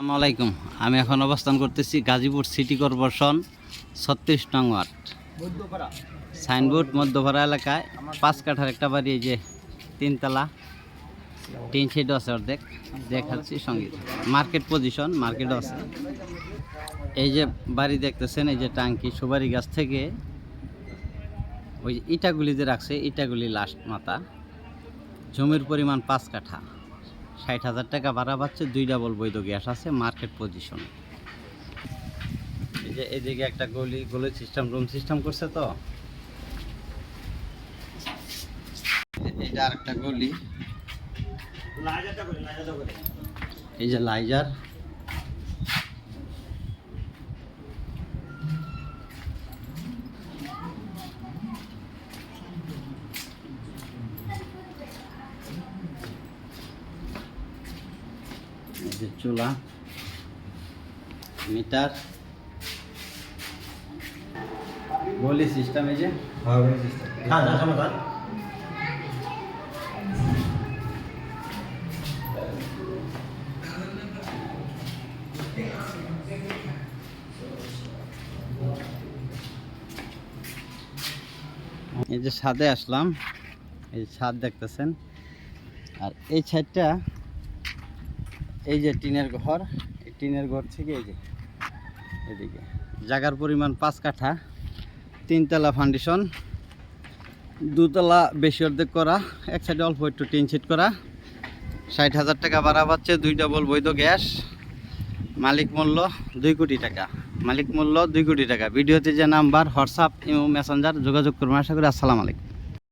আলাইকুম। আমি এখন অবস্থান করতেছি গাজীপুর সিটি কর্পোরেশন ছত্রিশ নং ওয়ার্ড। সাইনবোর্ড মধ্যপাড়া এলাকায় পাঁচ কাঠার একটা বাড়ি এই যে তিনতলা। তিন সাইডও আছে অর্ধেক। দেখাচ্ছি সংগীত মার্কেট পজিশন মার্কেটও আছে। এই যে বাড়ি দেখতেছেন এই যে টাঙ্কি সুপারি গাছ থেকে ওই যে ইটাগুলি যে রাখছে ইটাগুলি লাস্ট মাথা। জমির পরিমাণ পাঁচ কাঠা। ষাট হাজার টাকা ভাড়া পাচ্ছে, দুই ডাবল বৈধ গ্যাস আছে মার্কেট পজিশন এই যে এদিকে একটা গলি গলি সিস্টেম রুম সিস্টেম করছে তো। এটা আর একটা গলি। এই যে লাইজার। যে চুলা মিটার গলি সিস্টেম এই যে। এই যে ছাদে আসলাম এই যে ছাদ দেখতেছেন। আর এই ছাদটা এই যে টিনের ঘর টিনের ঘর থেকে এই যে এদিকে। জায়গার পরিমাণ পাঁচ কাঠা, তিনতলা ফাউন্ডেশন দুতলা বেশি অর্ধেক করা, এক সাইডে অল্প একটু টিন সেট করা। ষাট হাজার টাকা ভাড়া পাচ্ছে, দুই ডবল বৈধ গ্যাস। মালিক মূল্য দুই কোটি টাকা। মালিক মূল্য দুই কোটি টাকা। ভিডিওতে যে নাম্বার, হোয়াটসঅ্যাপ, ইমো মেসেঞ্জার যোগাযোগ করবেন আশা করি আসসালামু আলাইকুম।